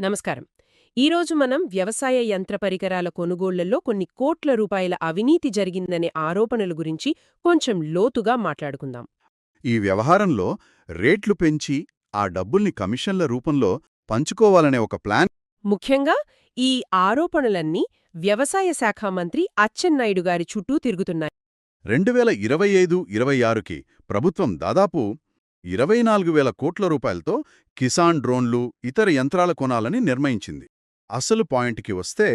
నమస్కారం. ఈరోజు మనం వ్యవసాయ యంత్ర పరికరాల కొనుగోళ్ళలో కొన్ని కోట్ల రూపాయల అవినీతి జరిగిందనే ఆరోపణల గురించి కొంచెం లోతుగా మాట్లాడుకుందాం. ఈ వ్యవహారంలో రేట్లు పెంచి ఆ డబ్బుల్ని కమిషన్ల రూపంలో పంచుకోవాలనే ఒక ప్లాన్ ముఖ్యంగా ఈ ఆరోపణలన్నీ వ్యవసాయ శాఖ మంత్రి అచ్చెన్నాయుడు గారి చుట్టూ తిరుగుతున్నాయి. రెండు వేల ఇరవై ఐదు ఇరవై ఆరుకి ప్రభుత్వం దాదాపు ఇరవై నాలుగు వేల కోట్ల రూపాయలతో కిసాన్ డ్రోన్లు ఇతర యంత్రాల కొనాలని నిర్ణయించింది. అసలు పాయింట్కి వస్తే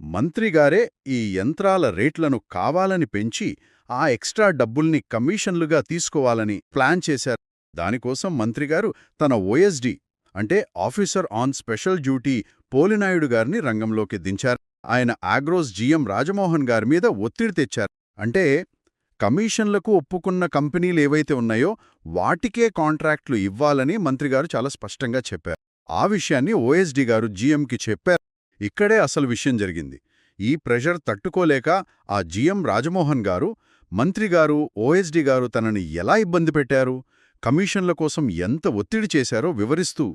మంత్రిగారే ఈ యంత్రాల రేట్లను కావాలని పెంచి ఆ ఎక్స్ట్రా డబ్బుల్ని కమిషన్లుగా తీసుకోవాలని ప్లాన్ చేశారు. దానికోసం మంత్రిగారు తన ఓఎస్డి అంటే officer on special duty Polinaidu గారిని రంగంలోకి దించారు. ఆయన ఆగ్రోస్ జీఎం రాజమోహన్ గారి మీద ఒత్తిడి తెచ్చారు. అంటే కమిషన్లకు ఒప్పుకున్న కంపెనీలు ఏవైతే ఉన్నాయో వాటికే కాంట్రాక్ట్లు ఇవ్వాలని మంత్రిగారు చాలా స్పష్టంగా చెప్పారు. ఆ విషయాన్ని ఓఎస్డీ గారు జీఎంకి చెప్పారు. ఇక్కడే అసలు విషయం జరిగింది. ఈ ప్రెషర్ తట్టుకోలేక ఆ జీఎం రాజమోహన్ గారు మంత్రిగారు ఓఎస్డీ గారు తనని ఎలా ఇబ్బంది పెట్టారు? కమిషన్ల కోసం ఎంత ఒత్తిడి చేశారో వివరిస్తూ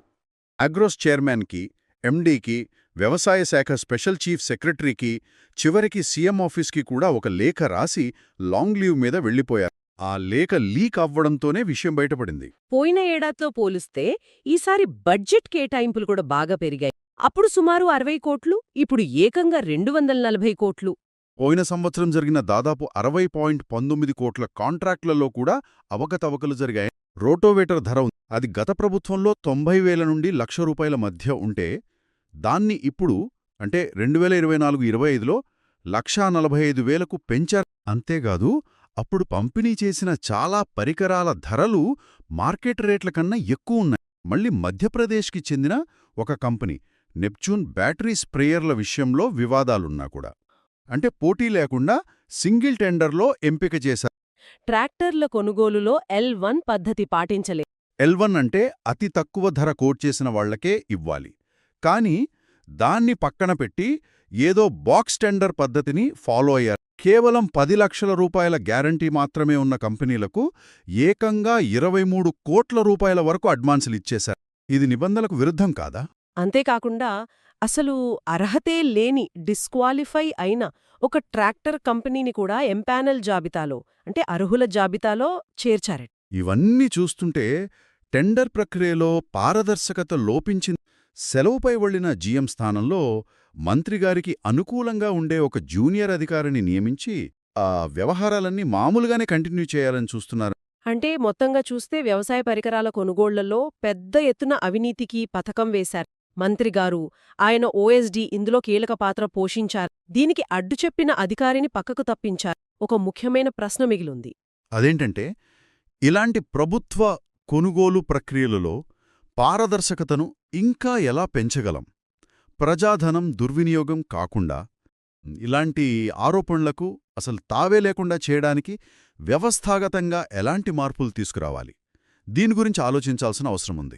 అగ్రోస్ చైర్మన్కి ఎండీకి వ్యవసాయ శాఖ స్పెషల్ చీఫ్ సెక్రటరీకి చివరికి సీఎం ఆఫీస్కి కూడా ఒక లేఖ రాసి లాంగ్ లీవ్ మీద వెళ్ళిపోయారు. ఆ లేఖ లీక్ అవ్వడంతోనే విషయం బయటపడింది. పోయిన ఏడాదితో పోలిస్తే ఈసారి బడ్జెట్ కేటాయింపులు కూడా బాగా పెరిగాయి. అప్పుడు సుమారు అరవై కోట్లు ఇప్పుడు ఏకంగా రెండు వందల నలభై కోట్లు. పోయిన సంవత్సరం జరిగిన దాదాపు అరవై పాయింట్ పంతొమ్మిది కోట్ల కాంట్రాక్ట్లలో కూడా అవకతవకలు జరిగాయి. రోటోవేటర్ ధర అది గత ప్రభుత్వంలో తొంభై వేల నుండి లక్ష రూపాయల మధ్య ఉంటే దాన్ని ఇప్పుడు అంటే రెండు వేల ఇరవై నాలుగు ఇరవై ఐదులో లక్షా నలభై ఐదు వేలకు పెంచారు. అంతేకాదు అప్పుడు పంపిణీ చేసిన చాలా పరికరాల ధరలు మార్కెట్ రేట్ల కన్నా ఎక్కువ ఉన్నాయి. మళ్ళీ మధ్యప్రదేశ్కి చెందిన ఒక కంపెనీ నెప్చూన్ బ్యాటరీ స్ప్రేయర్ల విషయంలో వివాదాలున్నా కూడా. అంటే పోటీ లేకుండా సింగిల్ టెండర్లో ఎంపిక చేశారు. ట్రాక్టర్ల కొనుగోలులో ఎల్ వన్ పద్ధతి పాటించలే ఎల్వన్ అంటే అతి తక్కువ ధర కోట్ చేసిన వాళ్ళకే ఇవ్వాలి. కానీ దాన్ని పక్కన పెట్టి ఏదో బాక్స్ టెండర్ పద్ధతిని ఫాలో అయ్యారు. కేవలం పది లక్షల రూపాయల గ్యారంటీ మాత్రమే ఉన్న కంపెనీలకు ఏకంగా ఇరవై మూడు కోట్ల రూపాయల వరకు అడ్వాన్సులు ఇచ్చేశారు. ఇది నిబంధనలకు విరుద్ధం కాదా? అంతేకాకుండా అసలు అర్హతే లేని డిస్క్వాలిఫై అయిన ఒక ట్రాక్టర్ కంపెనీని కూడా ఎంపానల్ జాబితాలో అంటే అర్హుల జాబితాలో చేర్చారట. ఇవన్నీ చూస్తుంటే టెండర్ ప్రక్రియలో పారదర్శకత లోపించింది. సెలవుపై వెళ్ళిన జీఎం స్థానంలో మంత్రిగారికి అనుకూలంగా ఉండే ఒక జూనియర్ అధికారిని నియమించి ఆ వ్యవహారాలన్నీ మామూలుగానే కంటిన్యూ చేయాలని చూస్తున్నారు. అంటే మొత్తంగా చూస్తే వ్యవసాయ పరికరాల కొనుగోళ్ళలో పెద్ద ఎత్తున అవినీతికి పథకం వేశారు. మంత్రిగారు ఆయన ఓఎస్డీ ఇందులో కీలక పాత్ర పోషించారు. దీనికి అడ్డు చెప్పిన అధికారిని పక్కకు తప్పించారు. ఒక ముఖ్యమైన ప్రశ్న మిగిలుంది. అదేంటంటే ఇలాంటి ప్రభుత్వ కొనుగోలు ప్రక్రియలలో పారదర్శకతను ఇంకా ఎలా పెంచగలం? ప్రజాధనం దుర్వినియోగం కాకుండా ఇలాంటి ఆరోపణలకు అసలు తావే లేకుండా చేయడానికి వ్యవస్థాగతంగా ఎలాంటి మార్పులు తీసుకురావాలి? దీని గురించి ఆలోచించాల్సిన అవసరం ఉంది.